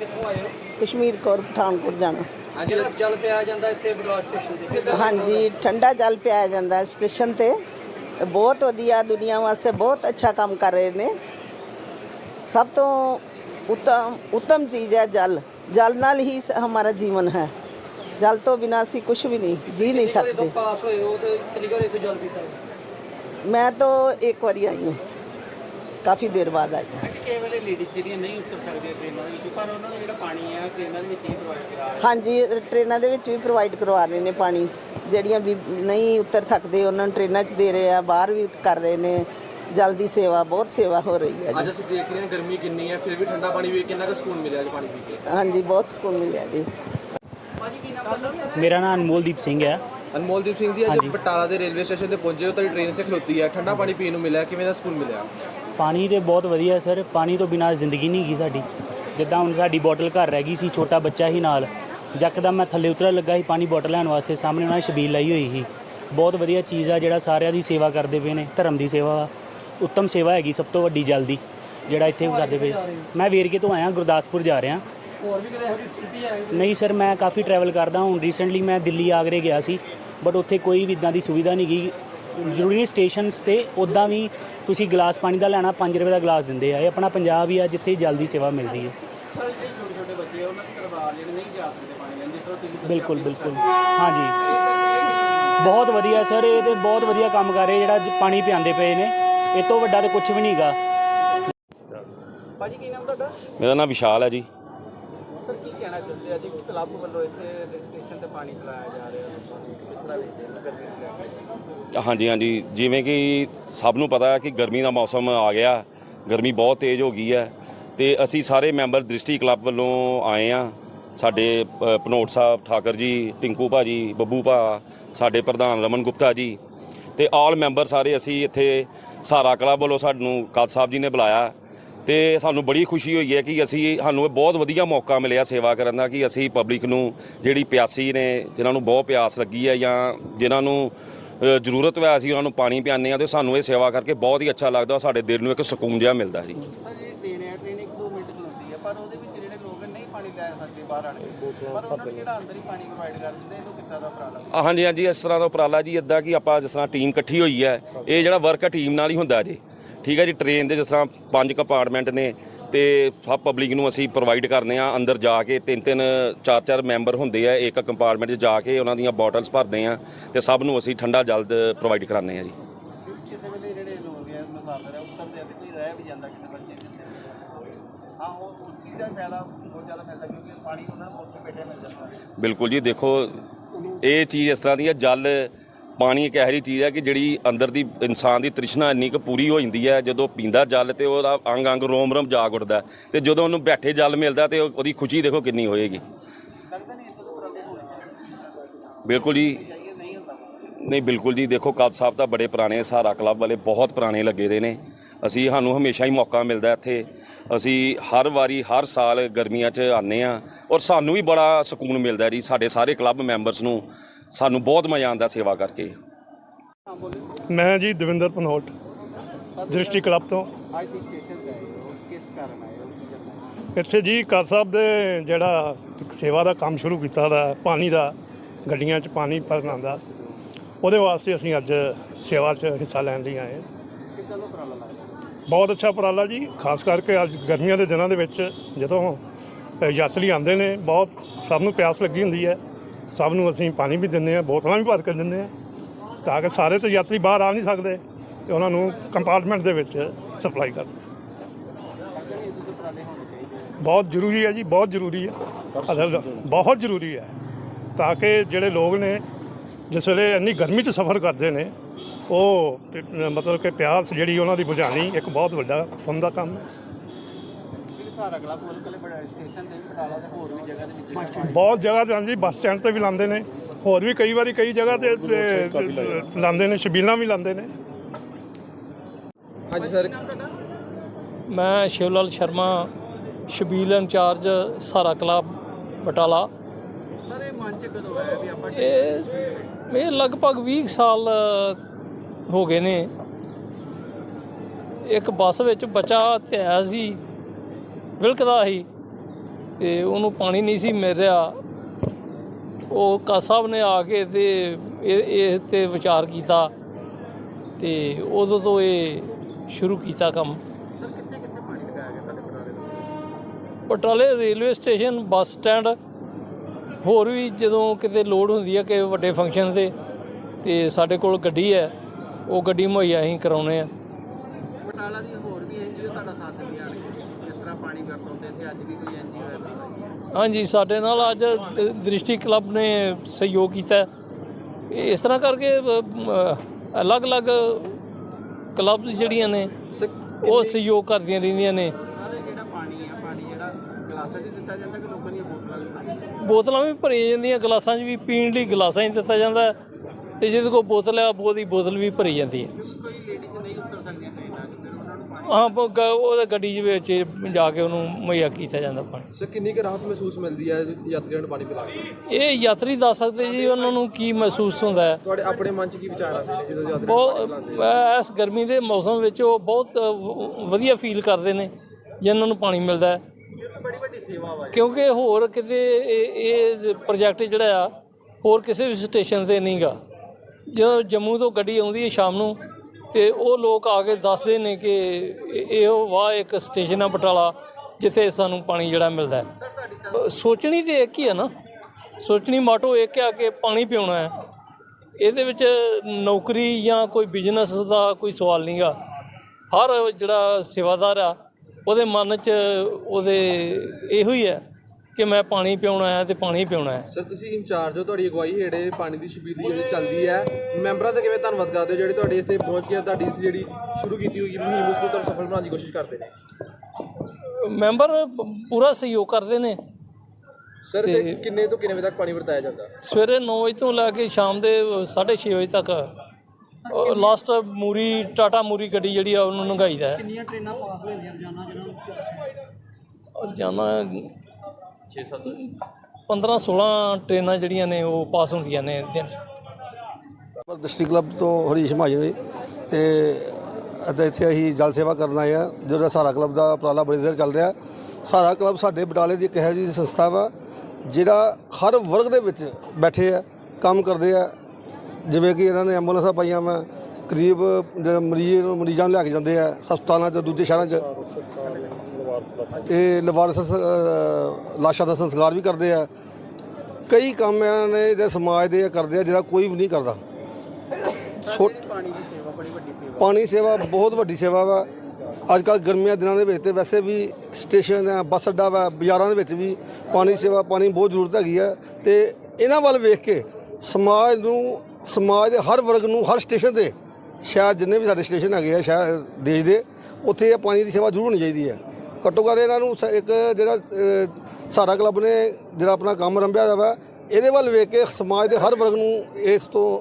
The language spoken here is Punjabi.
ਕਿੱਥੋਂ ਆਏ ਹੋ? ਕਸ਼ਮੀਰ ਕੌਰ ਪਠਾਨਕੋਟ ਜਾਣਾ। ਹਾਂਜੀ ਚੱਲ ਪਿਆ ਜਾਂਦਾ ਇੱਥੇ ਬਟਾਲਾ ਸਟੇਸ਼ਨ ਤੇ। ਹਾਂਜੀ ਠੰਡਾ ਜਲ ਪਿਆਇਆ ਜਾਂਦਾ ਸਟੇਸ਼ਨ ਤੇ। ਬਹੁਤ ਵਧੀਆ ਦੁਨੀਆ ਵਾਸਤੇ ਬਹੁਤ ਅੱਛਾ ਕੰਮ ਕਰ ਰਹੇ ਨੇ। ਸਭ ਤੋਂ ਉੱਤਮ ਉੱਤਮ ਚੀਜ਼ ਹੈ ਜਲ। ਜਲ ਨਾਲ ਹੀ ਹਮਾਰਾ ਜੀਵਨ ਹੈ। ਜਲ ਤੋਂ ਬਿਨਾ ਅਸੀਂ ਕੁਝ ਵੀ ਨਹੀਂ ਜੀ ਨਹੀਂ ਸਕਦੇ। ਪਾਸ ਹੋਏ ਹੋ ਤੇ ਕਿੰਨੀ ਵਾਰ ਇੱਥੇ ਜਲ ਪੀਤਾ? ਹੈ? ਮੈਂ ਤਾਂ ਇੱਕ ਵਾਰੀ ਆਈ ਹਾਂ। ਕਾਫੀ ਦੇਰ ਬਾਅਦ ਆਈ। ਹਾਂ। ਕਈ ਵੇਲੇ ਲੇਡੀਜ਼ ਜਿਹੜੀਆਂ ਨਹੀਂ ਉਤਰ ਸਕਦੀਆਂ ਟ੍ਰੇਨਾਂ ਦੇ ਵਿੱਚ ਪਰ ਉਹਨਾਂ ਦਾ ਜਿਹੜਾ ਪਾਣੀ ਆ ਟ੍ਰੇਨਾਂ ਦੇ ਵਿੱਚ ਹੀ ਪ੍ਰੋਵਾਈਡ ਕਰਾ ਰਹੇ ਹਾਂਜੀ ਟ੍ਰੇਨਾਂ ਦੇ ਵਿੱਚ ਵੀ ਪ੍ਰੋਵਾਈਡ ਕਰਵਾ ਰਹੇ ਨੇ ਪਾਣੀ। ਜਿਹੜੀਆਂ ਵੀ ਨਹੀਂ ਉਤਰ ਸਕਦੇ ਉਹਨਾਂ ਨੂੰ ਟ੍ਰੇਨਾਂ 'ਚ ਦੇ ਰਹੇ ਆ ਬਾਹਰ ਵੀ ਕਰ ਰਹੇ ਨੇ। ਜਲ ਦੀ ਸੇਵਾ ਬਹੁਤ ਸੇਵਾ ਹੋ ਰਹੀ ਹੈ ਜੀ। ਅੱਜ ਅਸੀਂ ਦੇਖ ਰਹੇ ਹਾਂ ਗਰਮੀ ਕਿੰਨੀ ਹੈ ਫਿਰ ਵੀ ਠੰਡਾ ਪਾਣੀ ਵੀ ਕਿੰਨਾ ਕੁ ਸਕੂਨ ਮਿਲਿਆ ਅੱਜ ਪਾਣੀ ਪੀ ਕੇ? ਹਾਂਜੀ ਬਹੁਤ ਸਕੂਨ ਮਿਲਿਆ ਜੀ। ਮੇਰਾ ਨਾਮ ਅਨਮੋਲਦੀਪ ਸਿੰਘ ਹੈ। ਅਨਮੋਲਦੀਪ ਸਿੰਘ ਜੀ ਅੱਜ ਬਟਾਲਾ ਦੇ ਰੇਲਵੇ ਸਟੇਸ਼ਨ ਤੇ ਪਹੁੰਚੇ ਹੋ ਤੁਹਾਡੀ ਟ੍ਰੇਨ ਇੱਥੇ ਖਲੋਤੀ ਹੈ। ਠੰਡਾ ਪਾਣੀ ਪੀਣ ਨੂੰ ਮਿਲਿਆ ਕਿਵੇਂ ਦਾ ਸਕੂਨ ਮਿਲਿਆ? ਪਾਣੀ ਤੇ ਬਹੁਤ ਵਧੀਆ ਸਰ ਪਾਣੀ ਤੋਂ ਬਿਨਾਂ ਜ਼ਿੰਦਗੀ ਨਹੀਂ ਗਈ ਸਾਡੀ। ਜਿੱਦਾਂ ਹੁਣ ਸਾਡੀ ਬੋਟਲ ਘਰ ਰਹਿ ਗਈ ਸੀ ਛੋਟਾ ਬੱਚਾ ਹੀ ਨਾਲ। ਯਕਦਮ ਮੈਂ ਥੱਲੇ ਉਤਰਨ ਲੱਗਾ ਸੀ ਪਾਣੀ ਬੋਟਲ ਲੈਣ ਵਾਸਤੇ ਸਾਹਮਣੇ ਉਹਨਾਂ ਨੇ ਛਬੀਲ ਲਾਈ ਹੋਈ ਸੀ। ਬਹੁਤ ਵਧੀਆ ਚੀਜ਼ ਆ ਜਿਹੜਾ ਸਾਰਿਆਂ ਦੀ ਸੇਵਾ ਕਰਦੇ ਪਏ ਨੇ ਧਰਮ ਦੀ ਸੇਵਾ। ਉੱਤਮ ਸੇਵਾ ਹੈਗੀ ਸਭ ਤੋਂ ਵੱਡੀ ਜਲਦੀ ਜਿਹੜਾ ਇੱਥੇ ਕਰਦੇ ਪਏ। ਮੈਂ ਵੇਰਕੇ ਤੋਂ ਆਇਆ ਗੁਰਦਾਸਪੁਰ ਜਾ ਰਿਹਾ। ਹੋਰ ਵੀ ਕਿਤੇ ਇਹੋ ਜਿਹੀ ਸਥਿਤੀ ਆਈ ਨਹੀਂ ਸਰ ਮੈਂ ਕਾਫੀ ਟਰੈਵਲ ਕਰਦਾ ਹੁਣ ਰੀਸੈਂਟਲੀ ਮੈਂ ਦਿੱਲੀ ਆਗਰੇ ਗਿਆ ਸੀ। ਬਟ ਉੱਥੇ ਕੋਈ ਵੀ ਇਦਾਂ ਦੀ ਸੁਵਿਧਾ ਨਹੀਂ ਗਈ ਜ਼ਰੂਰੀ ਨਹੀਂ ਸਟੇਸ਼ਨਸ ਤੇ ਉਦਾਂ ਵੀ ਤੁਸੀਂ ਗਲਾਸ ਪਾਣੀ ਦਾ ਲੈਣਾ 5 ਰੁਪਏ ਦਾ ਗਲਾਸ ਦਿੰਦੇ ਆ। ਇਹ ਆਪਣਾ ਪੰਜਾਬ ਹੀ ਆ, ਜਿੱਥੇ ਜਲਦੀ ਸੇਵਾ ਮਿਲਦੀ ਹੈ। ਛੋਟੇ ਛੋਟੇ ਬੱਚੇ ਉਹਨਾਂ ਦੇ ਪਰਿਵਾਰ ਜਿਹੜੇ ਨਹੀਂ ਜਾ ਸਕਦੇ ਪਾਣੀ ਲੈਣ ਜਿਸ ਤਰ੍ਹਾਂ ਤੁਸੀਂ ਬਿਲਕੁਲ ਬਿਲਕੁਲ। ਹਾਂਜੀ। ਬਹੁਤ ਵਧੀਆ ਸਰ, ਇਹ ਤੇ ਬਹੁਤ ਵਧੀਆ ਕੰਮ ਕਰ ਰਹੇ, ਜਿਹੜਾ ਪਾਣੀ ਪਿਆਉਂਦੇ ਪਏ ਨੇ। ਇਹ ਤੋਂ ਵੱਡਾ ਤੇ ਕੁਝ ਵੀ ਨਹੀਂਗਾ ਭਾਜੀ, ਕੀ ਨਾਮ ਤੁਹਾਡਾ? ਮੇਰਾ ਨਾਮ ਵਿਸ਼ਾਲ ਹੈ ਜੀ। ਕਹਿਣਾ ਚਾਹੁੰਦੇ ਆ ਜੀ ਕਲੱਬ ਵੱਲੋਂ ਇੱਥੇ ਸਟੇਸ਼ਨ ਤੇ ਪਾਣੀ ਪਿਲਾਇਆ ਜਾ ਰਿਹਾ ਕਿਸ ਤਰ੍ਹਾਂ ਵੇਖਦੇ ਹੋ ਗਰਮੀ ਨੂੰ ਲੈ ਕੇ? ਹਾਂਜੀ ਹਾਂਜੀ। ਜਿਵੇਂ ਕਿ ਸਭ ਨੂੰ ਪਤਾ ਹੈ ਕਿ ਗਰਮੀ ਦਾ ਮੌਸਮ ਆ ਗਿਆ। ਗਰਮੀ ਬਹੁਤ ਤੇਜ਼ ਹੋ ਗਈ ਹੈ। ਤੇ ਅਸੀਂ ਸਾਰੇ ਮੈਂਬਰ ਦ੍ਰਿਸ਼ਟੀ ਕਲੱਬ ਵੱਲੋਂ ਆਏ ਆ ਸਾਡੇ ਪਨੋਟ ਸਾਹਿਬ ਠਾਕਰ ਜੀ, ਟਿੰਕੂ ਭਾਜੀ, ਬੱਬੂ ਭਾ, ਸਾਡੇ ਪ੍ਰਧਾਨ ਰਮਨ ਗੁਪਤਾ ਜੀ ਤੇ ਆਲ ਮੈਂਬਰ ਸਾਰੇ ਅਸੀਂ ਇੱਥੇ ਸਹਾਰਾ ਕਲੱਬ ਵੱਲੋਂ ਸਾਨੂੰ ਕਾਦ ਸਾਹਿਬ ਜੀ ਨੇ ਬੁਲਾਇਆ। ਤੇ ਸਾਨੂੰ ਬੜੀ ਖੁਸ਼ੀ ਹੋਈ ਹੈ ਕਿ ਅਸੀਂ ਸਾਨੂੰ ਇਹ ਬਹੁਤ ਵਧੀਆ ਮੌਕਾ ਮਿਲਿਆ ਸੇਵਾ ਕਰਨ ਦਾ ਕਿ ਅਸੀਂ ਪਬਲਿਕ ਨੂੰ ਜਿਹੜੀ ਪਿਆਸੀ ਨੇ ਜਿਨ੍ਹਾਂ ਨੂੰ ਬਹੁਤ ਪਿਆਸ ਲੱਗੀ ਹੈ ਜਾਂ ਜਿਨ੍ਹਾਂ ਨੂੰ ਜ਼ਰੂਰਤ ਹੈ ਅਸੀਂ ਉਹਨਾਂ ਨੂੰ ਪਾਣੀ ਪਿਆਉਂਦੇ ਆ ਤੇ ਸਾਨੂੰ ਇਹ ਸੇਵਾ ਕਰਕੇ ਬਹੁਤ ਹੀ ਅੱਛਾ ਲੱਗਦਾ ਸਾਡੇ ਦਿਲ ਨੂੰ ਇੱਕ ਸਕੂਨ ਜਿਹਾ ਮਿਲਦਾ ਜੀ। ਸਰ ਜਿਹੜੀ ਟ੍ਰੇਨ ਹੈ ਟ੍ਰੇਨ 1-2 ਮਿੰਟ ਖਲੋਤੀ ਹੈ ਪਰ ਉਹਦੇ ਵਿੱਚ ਜਿਹੜੇ ਲੋਕ ਨਹੀਂ ਪਾਣੀ ਲੈ ਸਕਦੇ ਬਾਹਰ ਆਣ ਕੇ ਪਰ ਉਹਨਾਂ ਨੂੰ ਜਿਹੜਾ ਅੰਦਰ ਹੀ ਪਾਣੀ ਪ੍ਰੋਵਾਈਡ ਕਰ ਦਿੰਦੇ ਇਹਨੂੰ ਕਿੱਦਾਂ ਦਾ ਉਪਰਾਲਾ ਅ, ਹਾਂਜੀ ਹਾਂਜੀ ਇਸ ਤਰ੍ਹਾਂ ਦਾ ਉਪਰਾਲਾ ਜੀ ਇਦਾਂ ਕਿ ਆਪਾਂ ਜਿਸ ਤਰ੍ਹਾਂ ਟੀਮ ਇਕੱਠੀ ਹੋਈ ਹੈ ਇਹ ਜਿਹੜਾ ਵਰਕ ਹੈ ਟੀਮ ਨਾਲ ਹੀ ਹੁੰਦਾ ਜੀ। ਠੀਕ ਹੈ ਜੀ ਟ੍ਰੇਨ ਦੇ ਜਿਸ ਤਰ੍ਹਾਂ ਪੰਜ ਕੰਪਾਰਟਮੈਂਟ ਨੇ ਤੇ ਸਭ ਪਬਲਿਕ ਨੂੰ ਅਸੀਂ ਪ੍ਰੋਵਾਈਡ ਕਰਨੇ ਆ ਅੰਦਰ ਜਾ ਕੇ ਤਿੰਨ ਤਿੰਨ ਚਾਰ ਚਾਰ ਮੈਂਬਰ ਹੁੰਦੇ ਆ ਇੱਕ ਕੰਪਾਰਟਮੈਂਟ 'ਚ ਜਾ ਕੇ ਉਹਨਾਂ ਦੀਆਂ ਬੋਟਲਸ ਭਰਦੇ ਆ ਤੇ ਸਭ ਨੂੰ ਅਸੀਂ ਠੰਡਾ ਜਲ ਪ੍ਰੋਵਾਈਡ ਕਰਾਉਂਦੇ ਆ ਜੀ। ਕਿਸੇ ਵੇਲੇ ਜਿਹੜੇ ਲੋਕ ਆ ਮਿਸਾਲ ਦੇ ਉੱਤਰਦੇ ਆ ਤੇ ਕੋਈ ਰਹਿ ਵੀ ਜਾਂਦਾ ਕਿਸੇ ਬੱਚੇ ਦੇ ਹਾਂ ਉਹ ਉਸ ਚੀਜ਼ ਦਾ ਫਾਇਦਾ ਬਹੁਤ ਜ਼ਿਆਦਾ ਮਿਲਦਾ ਕਿਉਂਕਿ ਪਾਣੀ ਉਹਨਾਂ ਨੂੰ ਉੱਥੇ ਬੈਠੇ ਮਿਲ ਜਾਂਦਾ। ਬਿਲਕੁਲ ਜੀ ਦੇਖੋ ਇਹ ਚੀਜ਼ ਇਸ ਤਰ੍ਹਾਂ ਦੀ ਹੈ ਜਲ ਪਾਣੀ ਇੱਕ ਇਹੋ ਜਿਹੀ ਚੀਜ਼ ਹੈ ਕਿ ਜਿਹੜੀ ਅੰਦਰ ਦੀ ਇਨਸਾਨ ਦੀ ਤ੍ਰਿਸ਼ਨਾ ਇੰਨੀ ਕੁ ਪੂਰੀ ਹੋ ਜਾਂਦੀ ਹੈ, ਜਦੋਂ ਪੀਂਦਾ ਜਲ ਤੇ ਉਹਦਾ ਅੰਗ ਅੰਗ ਰੋਮ ਰੋਮ ਜਾਗ ਉੱਠਦਾ ਹੈ। ਤੇ ਜਦੋਂ ਉਹਨੂੰ ਬੈਠੇ ਜਲ ਮਿਲਦਾ ਤੇ ਉਹ- ਉਹਦੀ ਖੁਸ਼ੀ ਦੇਖੋ ਕਿੰਨੀ ਹੋਏਗੀ। ਬਿਲਕੁਲ ਜੀ। ਨਹੀਂ, ਬਿਲਕੁਲ ਜੀ, ਦੇਖੋ ਕਦ ਸਾਹਿਬ ਤਾਂ ਬੜੇ ਪੁਰਾਣੇ ਸਹਾਰਾ ਕਲੱਬ ਵਾਲੇ, ਬਹੁਤ ਪੁਰਾਣੇ ਲੱਗੇ ਦੇ ਨੇ। ਅਸੀਂ ਸਾਨੂੰ ਹਮੇਸ਼ਾ ਹੀ ਮੌਕਾ ਮਿਲਦਾ ਇੱਥੇ। ਅਸੀਂ ਹਰ ਵਾਰੀ, ਹਰ ਸਾਲ ਗਰਮੀਆਂ 'ਚ ਆਨੇ ਆ ਔਰ ਸਾਨੂੰ ਵੀ ਬੜਾ ਸਕੂਨ ਮਿਲਦਾ ਜੀ, ਸਾਡੇ ਸਾਰੇ ਕਲੱਬ ਮੈਂਬਰਸ ਨੂੰ। ਸਾਨੂੰ ਬਹੁਤ ਮਜ਼ਾ ਆਉਂਦਾ ਸੇਵਾ ਕਰਕੇ। ਮੈਂ ਜੀ ਦਵਿੰਦਰ ਪਨੋਟ ਦ੍ਰਿਸ਼ਟੀ ਕਲੱਬ ਤੋਂ। ਅੱਜ ਦੀ ਸਟੇਸ਼ਨ ਤੇ ਆਏ ਹੋ ਕਿਸ ਕਾਰਨ ਆਏ ਹੋ ਇੱਥੇ ਜੀ ਕਰ ਸਾਹਿਬ ਦੇ ਜਿਹੜਾ ਸੇਵਾ ਦਾ ਕੰਮ ਸ਼ੁਰੂ ਕੀਤਾ ਦਾ, ਪਾਣੀ ਦਾ, ਗੱਡੀਆਂ 'ਚ ਪਾਣੀ ਭਰਨ ਆਉਂਦਾ ਉਹਦੇ ਵਾਸਤੇ ਅਸੀਂ ਅੱਜ ਸੇਵਾ 'ਚ ਹਿੱਸਾ ਲੈਣ ਲਈ ਆਏ ਹਾਂ। ਕਿੱਦਾਂ ਦਾ ਉਪਰਾਲਾ ਲੱਗਦਾ ਬਹੁਤ ਅੱਛਾ ਉਪਰਾਲਾ ਜੀ, ਖਾਸ ਕਰਕੇ ਅੱਜ ਗਰਮੀਆਂ ਦੇ ਦਿਨਾਂ ਦੇ ਵਿੱਚ ਜਦੋਂ ਯਾਤਰੀ ਆਉਂਦੇ ਨੇ, ਬਹੁਤ ਸਭ ਨੂੰ ਪਿਆਸ ਲੱਗੀ ਹੁੰਦੀ ਹੈ। ਸਭ ਨੂੰ ਅਸੀਂ ਪਾਣੀ ਵੀ ਦਿੰਦੇ ਆ ਬੋਤਲਾਂ ਵੀ ਭਰ ਕੇ ਦਿੰਦੇ ਆ ਤਾਂ ਕਿ ਸਾਰੇ ਤਾਂ ਯਾਤਰੀ ਬਾਹਰ ਆ ਨਹੀਂ ਸਕਦੇ ਤੇ ਉਹਨਾਂ ਨੂੰ ਕੰਪਾਰਟਮੈਂਟ ਦੇ ਵਿੱਚ ਸਪਲਾਈ ਕਰਦੇ ਬਹੁਤ ਜ਼ਰੂਰੀ ਹੈ ਜੀ, ਬਹੁਤ ਜ਼ਰੂਰੀ ਹੈ। ਅਸਲ ਬਹੁਤ ਜ਼ਰੂਰੀ ਹੈ, ਤਾਂ ਕਿ ਜਿਹੜੇ ਲੋਕ ਨੇ, ਜਿਸ ਵੇਲੇ ਇੰਨੀ ਗਰਮੀ 'ਚ ਸਫ਼ਰ ਕਰਦੇ ਨੇ, ਉਹ, ਮਤਲਬ ਕਿ ਪਿਆਸ ਜਿਹੜੀ ਉਹਨਾਂ ਦੀ ਬੁਝਾਣੀ ਇੱਕ ਬਹੁਤ ਵੱਡਾ ਪੁੰਨ ਦਾ ਕੰਮ ਹੈ। ਸਹਾਰਾ ਕਲੱਬ ਵੱਲੋਂ ਕੱਲੇ ਬੜਾ ਸਟੇਸ਼ਨ ਤੇ ਵੀ ਬਟਾਲਾ ਤੇ ਹੋਰ ਵੀ ਜਗ੍ਹਾ ਦੇ ਵਿੱਚ ਜਿਹੜਾ ਪਾਣੀ ਬਹੁਤ ਜਗ੍ਹਾ ਤੇ ਹਾਂਜੀ ਬੱਸ ਸਟੈਂਡ ਤੇ ਵੀ ਲਾਉਂਦੇ ਨੇ। ਹੋਰ ਵੀ ਕਈ ਵਾਰੀ ਕਈ ਜਗ੍ਹਾ ਤੇ ਲਾਉਂਦੇ ਨੇ ਛਬੀਲਾਂ ਵੀ ਲਾਉਂਦੇ ਨੇ। ਹਾਂਜੀ ਸਰ। ਮੈਂ ਸ਼ਿਵਲਾਲ ਸ਼ਰਮਾ ਸ਼ਬੀਲ ਇੰਚਾਰਜ ਸਾਰਾ ਕਲੱਬ ਬਟਾਲਾ। ਸਰ ਇਹ ਮਨ ਚ ਕਦੋਂ ਆਇਆ ਵੀ ਆਪਾਂ ਇਹ ਇਹ ਲਗਭਗ 20 ਸਾਲ ਹੋ ਗਏ ਨੇ। ਇੱਕ ਬੱਸ ਵਿੱਚ ਬੱਚਾ ਤੇ ਆਇਆ ਸੀ। ਵਿਲਕਦਾ ਸੀ ਤੇ ਉਹਨੂੰ ਪਾਣੀ ਨਹੀਂ ਸੀ ਮਿਲ ਰਿਹਾ। ਉਹ ਕਾ ਸਾਹਿਬ ਨੇ ਆ ਕੇ ਤੇ ਇਹ ਤੇ ਵਿਚਾਰ ਕੀਤਾ ਤੇ ਉਦੋਂ ਤੋਂ ਇਹ ਸ਼ੁਰੂ ਕੀਤਾ ਕੰਮ। ਬਟਾਲੇ ਰੇਲਵੇ ਸਟੇਸ਼ਨ ਬੱਸ ਸਟੈਂਡ। ਹੋਰ ਵੀ ਜਦੋਂ ਕਿਤੇ ਲੋਡ ਹੁੰਦੀ ਹੈ ਕਿ ਵੱਡੇ ਫੰਕਸ਼ਨ ਤੇ ਤੇ ਸਾਡੇ ਕੋਲ ਗੱਡੀ ਹੈ ਉਹ ਗੱਡੀ ਮੁਹੱਈਆ ਅਸੀਂ ਕਰਾਉਨੇ ਆ ਬਟਾਲਾ ਦੀ ਹੋਰ ਵੀ ਐਨਜੀਓ ਤੁਹਾਡਾ ਸਾਥ ਦਿੰਦੇ ਆਣਗੇ ਜਿਸ ਤਰ੍ਹਾਂ ਪਾਣੀ ਵਰਤੋਂਦੇ ਇੱਥੇ ਅੱਜ ਵੀ ਕੋਈ ਐਨਜੀਓ ਹੈ ਤਾਂ? ਹਾਂਜੀ ਸਾਡੇ ਨਾਲ ਅੱਜ ਦ੍ਰਿਸ਼ਟੀ ਕਲੱਬ ਨੇ ਸਹਿਯੋਗ ਕੀਤਾ। ਇਸ ਤਰ੍ਹਾਂ ਕਰਕੇ ਅਲੱਗ-ਅਲੱਗ ਕਲੱਬ ਜਿਹੜੀਆਂ ਨੇ ਉਹ ਸਹਿਯੋਗ ਕਰਦੀਆਂ ਰਹਿੰਦੀਆਂ ਨੇ। ਬੋਤਲਾਂ ਵੀ ਭਰੀਆਂ ਜਾਂਦੀਆਂ ਗਲਾਸਾਂ 'ਚ ਵੀ ਪੀਣ ਲਈ ਗਲਾਸਾਂ 'ਚ ਦਿੱਤਾ ਜਾਂਦਾ। ਤੇ ਜਿਹਦੇ ਕੋਲ ਬੋਤਲ ਹੈ ਉਹਦੀ ਬੋਤਲ ਵੀ ਭਰੀ ਜਾਂਦੀ ਹੈ ਕੋਈ ਲੇਡੀਜ਼ ਨਹੀਂ ਉਤਰ ਸਕਦੀਆਂ ਟ੍ਰੇਨਾਂ 'ਚ ਫਿਰ ਉਹਨਾਂ ਨੂੰ ਪਾਣੀ ਹਾਂ ਗ- ਉਹਦੇ ਗੱਡੀ ਦੇ ਵਿੱਚ ਜਾ ਕੇ ਉਹਨੂੰ ਮੁਹੱਈਆ ਕੀਤਾ ਜਾਂਦਾ ਪਾਣੀ। ਸਰ ਕਿੰਨੀ ਕੁ ਰਾਹਤ ਮਹਿਸੂਸ ਮਿਲਦੀ ਹੈ ਯਾਤਰੀਆਂ ਨੂੰ ਪਾਣੀ ਪਿਲਾ ਕੇ? ਇਹ ਯਾਤਰੀ ਦੱਸ ਸਕਦੇ ਜੀ ਉਹਨਾਂ ਨੂੰ ਕੀ ਮਹਿਸੂਸ ਹੁੰਦਾ ਹੈ। ਤੁਹਾਡੇ ਆਪਣੇ ਮਨ 'ਚ ਕੀ ਵਿਚਾਰ ਆਉਂਦੇ ਨੇ ਜਦੋਂ ਯਾਤਰੀ ਬਹੁਤ ਇਸ ਗਰਮੀ ਦੇ ਮੌਸਮ ਵਿੱਚ ਉਹ ਬਹੁਤ ਵ- ਵਧੀਆ ਫੀਲ ਕਰਦੇ ਨੇ ਜਿਨ੍ਹਾਂ ਨੂੰ ਪਾਣੀ ਮਿਲਦਾ ਹੈ। ਕਿਉਂਕਿ ਹੋਰ ਕਿਤੇ ਇਹ ਇਹ ਪ੍ਰੋਜੈਕਟ ਜਿਹੜਾ ਆ ਹੋਰ ਕਿਸੇ ਵੀ ਸਟੇਸ਼ਨ ਤੇ ਨਹੀਂਗਾ ਜਦੋਂ ਜੰਮੂ ਤੋਂ ਗੱਡੀ ਆਉਂਦੀ ਹੈ ਸ਼ਾਮ ਨੂੰ ਤੇ ਉਹ ਲੋਕ ਆ ਕੇ ਦੱਸਦੇ ਨੇ ਕਿ ਇਹ- ਇਹੋ ਵਾਹ ਇੱਕ ਸਟੇਸ਼ਨ ਆ ਬਟਾਲਾ, ਜਿੱਥੇ ਸਾਨੂੰ ਪਾਣੀ ਜਿਹੜਾ ਮਿਲਦਾ ਹੈ। ਸੋਚਣੀ ਤੇ ਇੱਕ ਹੀ ਹੈ ਨਾ। ਸੋਚਣੀ ਮਾਟੋ ਇੱਕ ਆ ਕਿ ਪਾਣੀ ਪਿਉਣਾ ਹੈ। ਇਹਦੇ ਵਿੱਚ ਨੌਕਰੀ ਜਾਂ ਕੋਈ ਬਿਜ਼ਨਸ ਦਾ ਕੋਈ ਸਵਾਲ ਨਹੀਂਗਾ ਹਰ ਜਿਹੜਾ ਸੇਵਾਦਾਰ ਆ, ਉਹਦੇ ਮਨ 'ਚ ਉਹਦੇ ਇਹੋ ਹੀ ਹੈ ਕਿ ਮੈਂ ਪਾਣੀ ਪਿਉਣਾ ਹੈ ਤੇ ਪਾਣੀ ਪਿਉਣਾ ਹੈ। ਸਰ ਤੁਸੀਂ ਇੰਚਾਰਜ ਹੋ ਤੁਹਾਡੀ ਅਗਵਾਈ ਹੇੜੇ ਪਾਣੀ ਦੀ ਸ਼ਬੀਲੀ ਜਿਹੜੀ ਚੱਲਦੀ ਹੈ। ਮੈਂਬਰਾਂ ਦਾ ਕਿਵੇਂ ਧੰਨਵਾਦ ਕਰਦੇ ਜਿਹੜੇ ਤੁਹਾਡੇ ਇੱਥੇ ਪਹੁੰਚ ਕੇ ਤੁਹਾਡੀ ਜਿਹੜੀ ਸ਼ੁਰੂ ਕੀਤੀ ਹੋਈ ਮੁਹਿੰਮ ਉਸ ਨੂੰ ਸਫਲ ਬਣਾਉਣ ਦੀ ਕੋਸ਼ਿਸ਼ ਕਰਦੇ ਨੇ? ਮੈਂਬਰ ਪੂਰਾ ਸਹਿਯੋਗ ਕਰਦੇ ਨੇ। ਸਰ ਤੇ ਕਿੰਨੇ ਤੋਂ ਕਿੰਨੇ ਵਜੇ ਤੱਕ ਪਾਣੀ ਵਰਤਾਇਆ ਜਾਂਦਾ? ਸਵੇਰੇ 9 ਵਜੇ ਤੋਂ ਲੈ ਕੇ ਸ਼ਾਮ ਦੇ 6:30 ਵਜੇ ਤੱਕ। ਲਾਸਟ ਮੂਰੀ ਟਾਟਾ ਮੂਰੀ ਗੱਡੀ ਜਿਹੜੀ ਆ ਉਹਨੂੰ ਨੰਗਾਈਦਾ ਕਿੰਨੀਆਂ ਟ੍ਰੇਨਾਂ ਪਾਸ ਹੋਈਆਂ ਰੋਜ਼ਾਨਾ? ਜਿਹੜਾ ਰੋਜ਼ਾਨਾ 6-7 15 16 ਟ੍ਰੇਨਾਂ ਜਿਹੜੀਆਂ ਨੇ ਉਹ ਪਾਸ ਹੁੰਦੀਆਂ ਨੇ ਦਿਨ। ਡਿਸਟ੍ਰਿਕਟ ਕਲੱਬ ਤੋਂ ਹਰੀਸ਼ ਮਹਾਜਨ ਜੀ ਤੇ ਅਤੇ ਇੱਥੇ ਅਸੀਂ ਜਲ ਸੇਵਾ ਕਰਨ ਆਏ ਆ ਜਿਹੜਾ ਸਾਰਾ ਕਲੱਬ ਦਾ ਉਪਰਾਲਾ ਬੜੀ ਦੇਰ ਚੱਲ ਰਿਹਾ। ਸਾਰਾ ਕਲੱਬ ਸਾਡੇ ਬਟਾਲੇ ਦੀ ਇੱਕ ਇਹੋ ਜਿਹੀ ਸੰਸਥਾ ਵਾ ਜਿਹੜਾ ਹਰ ਵਰਗ ਦੇ ਵਿੱਚ ਬੈਠੇ ਆ ਕੰਮ ਕਰਦੇ ਆ। ਜਿਵੇਂ ਕਿ ਇਹਨਾਂ ਨੇ ਐਂਬੂਲੈਂਸਾਂ ਪਾਈਆਂ ਵਾ ਕਰੀਬ ਜਿਹੜੇ ਮਰੀਜ਼ ਮਰੀਜ਼ਾਂ ਨੂੰ ਲੈ ਕੇ ਜਾਂਦੇ ਆ ਹਸਪਤਾਲਾਂ 'ਚ ਦੂਜੇ ਸ਼ਹਿਰਾਂ 'ਚ। ਇਹ ਲਵਾਰਸ ਲਾਸ਼ਾਂ ਦਾ ਸੰਸਕਾਰ ਵੀ ਕਰਦੇ ਆ। ਕਈ ਕੰਮ ਇਹਨਾਂ ਨੇ ਜਿਹੜੇ ਸਮਾਜ ਦੇ ਕਰਦੇ ਆ ਜਿਹੜਾ ਕੋਈ ਵੀ ਨਹੀਂ ਕਰਦਾ। ਛੋਟ ਪਾਣੀ ਦੀ ਸੇਵਾ ਬੜੀ ਵੱਡੀ ਸੇਵਾ ਪਾਣੀ ਸੇਵਾ ਬਹੁਤ ਵੱਡੀ ਸੇਵਾ ਵਾ। ਅੱਜ ਕੱਲ ਗਰਮੀਆਂ ਦਿਨਾਂ ਦੇ ਵਿੱਚ ਤੇ ਵੈਸੇ ਵੀ ਸਟੇਸ਼ਨ ਹੈ ਬੱਸ ਅੱਡਾ ਵਾ, ਬਾਜ਼ਾਰਾਂ ਦੇ ਵਿੱਚ ਵੀ ਪਾਣੀ ਸੇਵਾ, ਪਾਣੀ ਬਹੁਤ ਜ਼ਰੂਰਤ ਹੈਗੀ ਆ। ਤੇ ਇਹਨਾਂ ਵੱਲ ਵੇਖ ਕੇ ਸਮਾਜ ਨੂੰ, ਸਮਾਜ ਦੇ ਹਰ ਵਰਗ ਨੂੰ, ਹਰ ਸਟੇਸ਼ਨ ਦੇ ਸ਼ਹਿਰ ਜਿੰਨੇ ਵੀ ਸਾਡੇ ਸਟੇਸ਼ਨ ਹੈਗੇ ਆ, ਸ਼ਹਿਰ, ਦੇਸ਼ ਦੇ, ਉੱਥੇ ਇਹ ਪਾਣੀ ਦੀ ਸੇਵਾ ਜ਼ਰੂਰ ਹੋਣੀ ਚਾਹੀਦੀ ਹੈ। ਘੱਟੋ ਘੱਟ ਇਹਨਾਂ ਨੂੰ ਸ- ਇੱਕ ਜਿਹੜਾ ਅ, ਸਾਰਾ ਕਲੱਬ ਨੇ ਜਿਹੜਾ ਆਪਣਾ ਕੰਮ ਰੰਭਿਆ ਦਾ ਵਾ ਇਹਦੇ ਵੱਲ ਵੇਖ ਕੇ ਸਮਾਜ ਦੇ ਹਰ ਵਰਗ ਨੂੰ ਇਸ ਤੋਂ